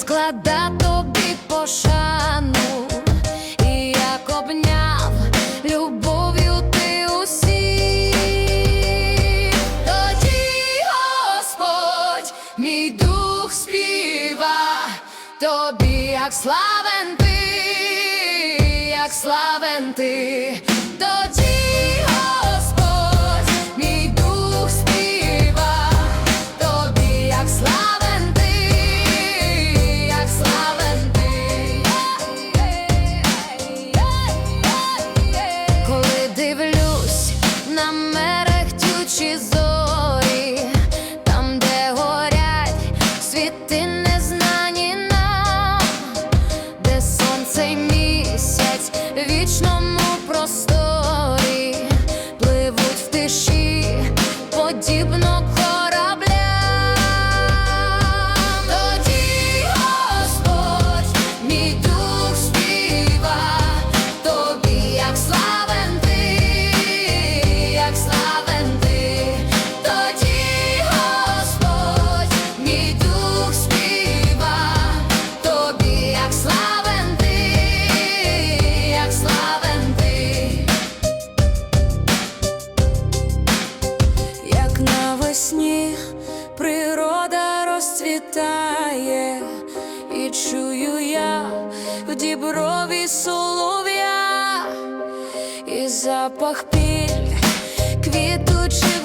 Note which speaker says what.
Speaker 1: складати тобі пошану, і як обняв любов'ю ти усіх, тоді Господь, мій дух співа, тобі як славен ти, як славен ти, тоді літає, і чую я в діброві солов'я, і запах піль квітучих